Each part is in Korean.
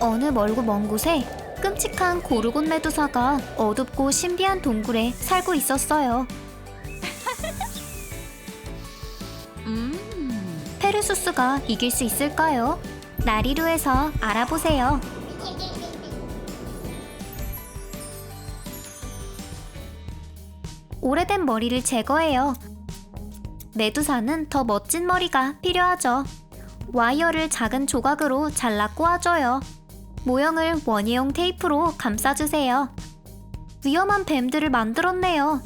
어느 멀고 먼 곳에 끔찍한 고르곤 메두사가 어둡고 신비한 동굴에 살고 있었어요. 페르수스가 이길 수 있을까요? 나리루에서 알아보세요. 오래된 머리를 제거해요. 메두사는 더 멋진 머리가 필요하죠. 와이어를 작은 조각으로 잘라 꼬아줘요. 모형을 원예용 테이프로 감싸주세요. 위험한 뱀들을 만들었네요.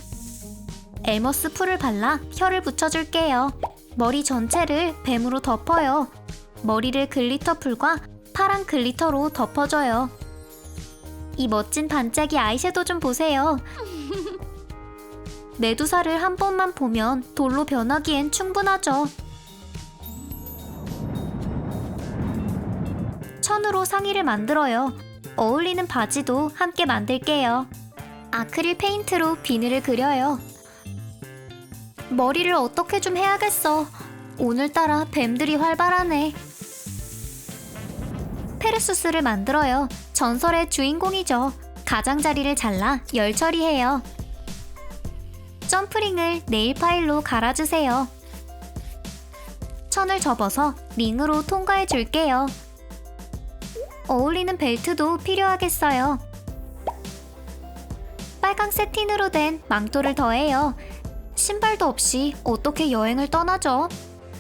엘머스 풀을 발라 혀를 붙여줄게요. 머리 전체를 뱀으로 덮어요. 머리를 글리터 풀과 파란 글리터로 덮어줘요. 이 멋진 반짝이 아이섀도 좀 보세요. 메두사를 한 번만 보면 돌로 변하기엔 충분하죠. 천으로 상의를 만들어요. 어울리는 바지도 함께 만들게요. 아크릴 페인트로 비늘을 그려요. 머리를 어떻게 좀 해야겠어. 오늘따라 뱀들이 활발하네. 페르수스를 만들어요. 전설의 주인공이죠. 가장자리를 잘라 열 처리해요. 점프링을 네일 파일로 갈아주세요. 천을 접어서 링으로 통과해 줄게요. 어울리는 벨트도 필요하겠어요. 빨강 세틴으로 된 망토를 더해요. 신발도 없이 어떻게 여행을 떠나죠?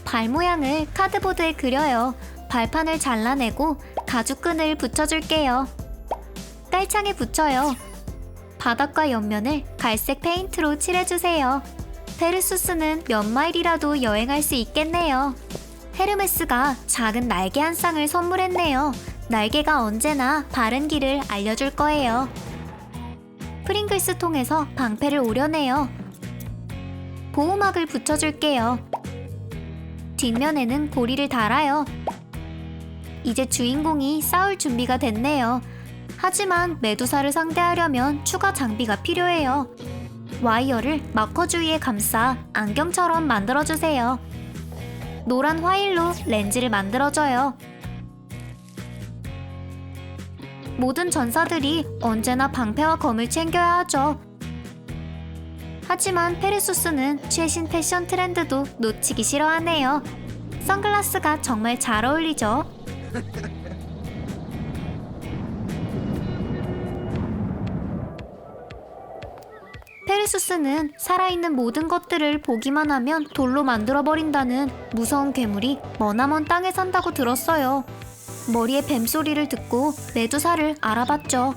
발 모양을 카드보드에 그려요. 발판을 잘라내고 가죽끈을 붙여줄게요. 깔창에 붙여요. 바닥과 옆면을 갈색 페인트로 칠해주세요. 페르수스는 몇 마일이라도 여행할 수 있겠네요. 헤르메스가 작은 날개 한 쌍을 선물했네요. 날개가 언제나 바른 길을 알려줄 거예요. 프링글스 통에서 방패를 오려내요. 보호막을 붙여줄게요. 뒷면에는 고리를 달아요. 이제 주인공이 싸울 준비가 됐네요. 하지만 메두사를 상대하려면 추가 장비가 필요해요. 와이어를 마커 주위에 감싸 안경처럼 만들어주세요. 노란 화일로 렌즈를 만들어줘요. 모든 전사들이 언제나 방패와 검을 챙겨야 하죠. 하지만 페르수스는 최신 패션 트렌드도 놓치기 싫어하네요. 선글라스가 정말 잘 어울리죠. 페르수스는 살아있는 모든 것들을 보기만 하면 돌로 만들어버린다는 무서운 괴물이 머나먼 땅에 산다고 들었어요. 머리에 뱀소리를 듣고 메두사를 알아봤죠.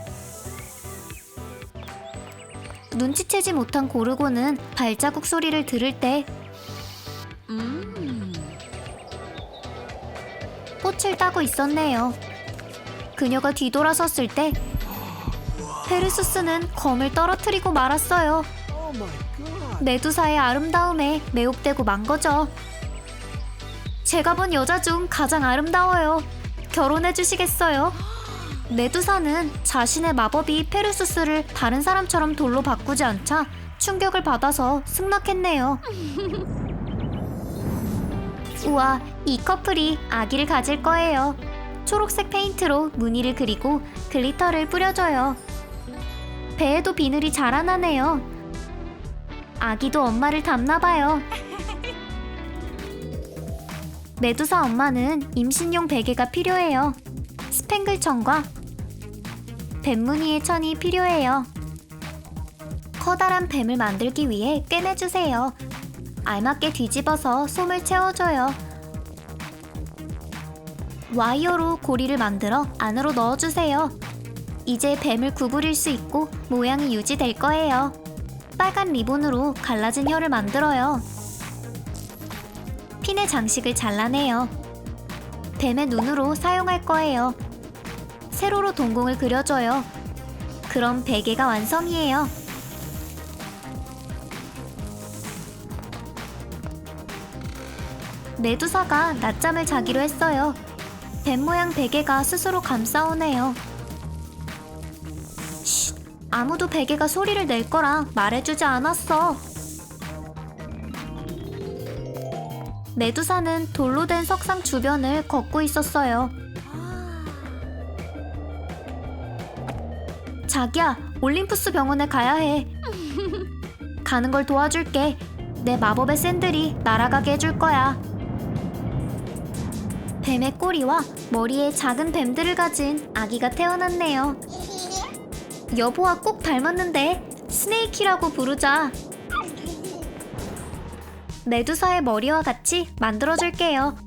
눈치채지 못한 고르고는 발자국 소리를 들을 때 꽃을 따고 있었네요. 그녀가 뒤돌아섰을 때 페르수스는 검을 떨어뜨리고 말았어요. 메두사의 아름다움에 매혹되고 만 거죠. 제가 본 여자 중 가장 아름다워요. 결혼해 주시겠어요? 메두사는 자신의 마법이 페르수스를 다른 사람처럼 돌로 바꾸지 않자 충격을 받아서 승낙했네요. 우와, 이 커플이 아기를 가질 거예요. 초록색 페인트로 무늬를 그리고 글리터를 뿌려줘요. 배에도 비늘이 자라나네요. 아기도 엄마를 닮나봐요. 메두사 엄마는 임신용 베개가 필요해요. 스팽글 천과 뱀무늬의 천이 필요해요. 커다란 뱀을 만들기 위해 꿰매주세요. 알맞게 뒤집어서 솜을 채워줘요. 와이어로 고리를 만들어 안으로 넣어주세요. 이제 뱀을 구부릴 수 있고 모양이 유지될 거예요. 빨간 리본으로 갈라진 혀를 만들어요. 핀의 장식을 잘라내요. 뱀의 눈으로 사용할 거예요. 세로로 동공을 그려줘요. 그럼 베개가 완성이에요. 메두사가 낮잠을 자기로 했어요. 뱀 모양 베개가 스스로 감싸오네요. 쉿, 아무도 베개가 소리를 낼 거라 말해주지 않았어. 메두사는 돌로 된 석상 주변을 걷고 있었어요. 자기야, 올림푸스 병원에 가야 해. 가는 걸 도와줄게. 내 마법의 샌들이 날아가게 해줄 거야. 뱀의 꼬리와 머리에 작은 뱀들을 가진 아기가 태어났네요. 여보와 꼭 닮았는데 스네이키라고 부르자. 메두사의 머리와 같이 만들어줄게요.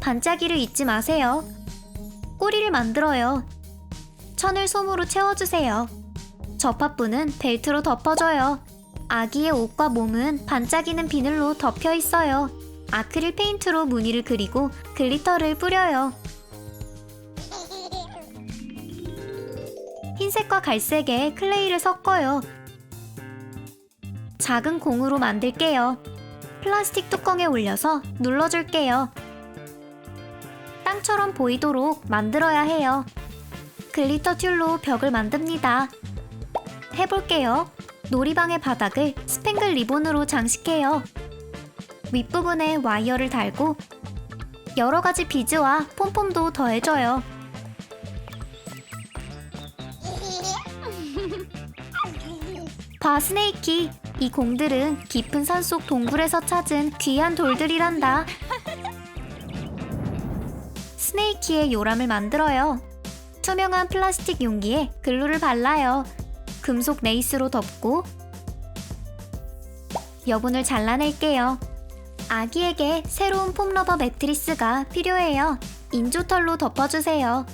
반짝이를 잊지 마세요. 꼬리를 만들어요. 천을 솜으로 채워주세요. 접합부는 벨트로 덮어줘요. 아기의 옷과 몸은 반짝이는 비늘로 덮여 있어요. 아크릴 페인트로 무늬를 그리고 글리터를 뿌려요. 흰색과 갈색에 클레이를 섞어요. 작은 공으로 만들게요. 플라스틱 뚜껑에 올려서 눌러줄게요. 땅처럼 보이도록 만들어야 해요. 글리터 튤로 벽을 만듭니다. 해볼게요. 놀이방의 바닥을 스팽글 리본으로 장식해요. 윗부분에 와이어를 달고 여러 가지 비즈와 폼폼도 더해줘요. 봐 스네이키 이 공들은 깊은 산속 동굴에서 찾은 귀한 돌들이란다. 스네이키의 요람을 만들어요. 투명한 플라스틱 용기에 글루를 발라요. 금속 레이스로 덮고 여분을 잘라낼게요. 아기에게 새로운 폼러버 매트리스가 필요해요. 인조털로 덮어주세요.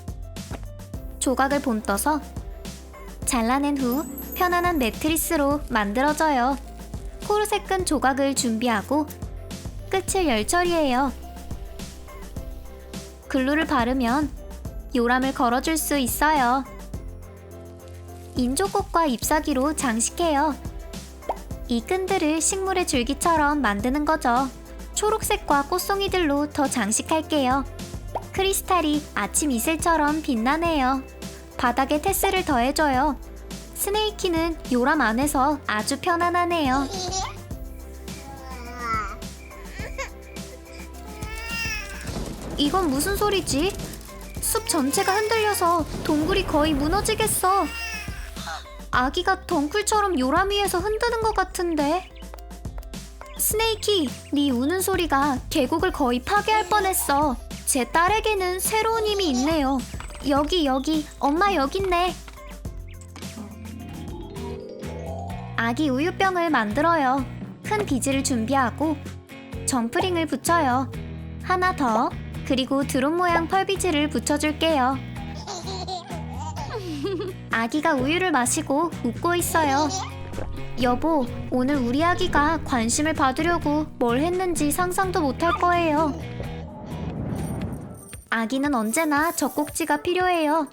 조각을 본떠서 잘라낸 후 편안한 매트리스로 만들어져요. 코르셋 끈 조각을 준비하고 끝을 열 처리해요. 글루를 바르면 요람을 걸어줄 수 있어요. 인조꽃과 잎사귀로 장식해요. 이 끈들을 식물의 줄기처럼 만드는 거죠. 초록색과 꽃송이들로 더 장식할게요. 크리스탈이 아침 이슬처럼 빛나네요. 바닥에 테스를 더해줘요. 스네이키는 요람 안에서 아주 편안하네요. 이건 무슨 소리지? 숲 전체가 흔들려서 동굴이 거의 무너지겠어. 아기가 덩굴처럼 요람 위에서 흔드는 것 같은데. 스네이키, 네 우는 소리가 계곡을 거의 파괴할 뻔했어. 제 딸에게는 새로운 힘이 있네요. 여기 여기, 엄마 여기 있네. 아기 우유병을 만들어요. 큰 비즈를 준비하고 점프링을 붙여요. 하나 더. 그리고 드론 모양 펄비즈를 붙여줄게요. 아기가 우유를 마시고 웃고 있어요. 여보, 오늘 우리 아기가 관심을 받으려고 뭘 했는지 상상도 못할 거예요. 아기는 언제나 젖꼭지가 필요해요.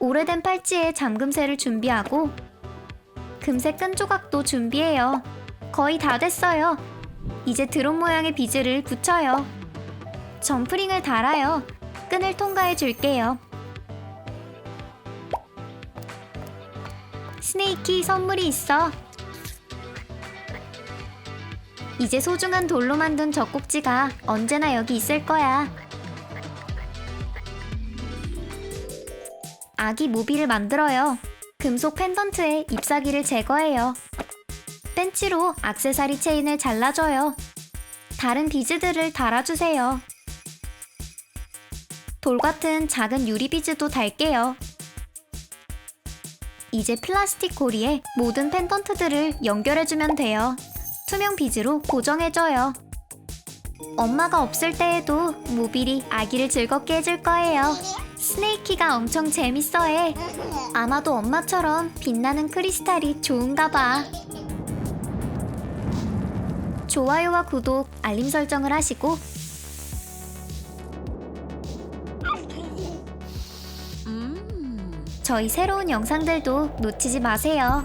오래된 팔찌에 잠금쇠를 준비하고 금색 끈 조각도 준비해요. 거의 다 됐어요. 이제 드론 모양의 비즈를 붙여요. 점프링을 달아요. 끈을 통과해 줄게요. 스네이키 선물이 있어. 이제 소중한 돌로 만든 젖꼭지가 언제나 여기 있을 거야. 아기 모비를 만들어요. 금속 펜던트에 잎사귀를 제거해요. 벤치로 악세사리 체인을 잘라줘요. 다른 비즈들을 달아주세요. 돌 같은 작은 유리 비즈도 달게요. 이제 플라스틱 고리에 모든 펜던트들을 연결해주면 돼요. 투명 비즈로 고정해줘요. 엄마가 없을 때에도 모빌이 아기를 즐겁게 해줄 거예요. 스네이키가 엄청 재밌어해. 아마도 엄마처럼 빛나는 크리스탈이 좋은가 봐. 좋아요와 구독, 알림 설정을 하시고 저희 새로운 영상들도 놓치지 마세요.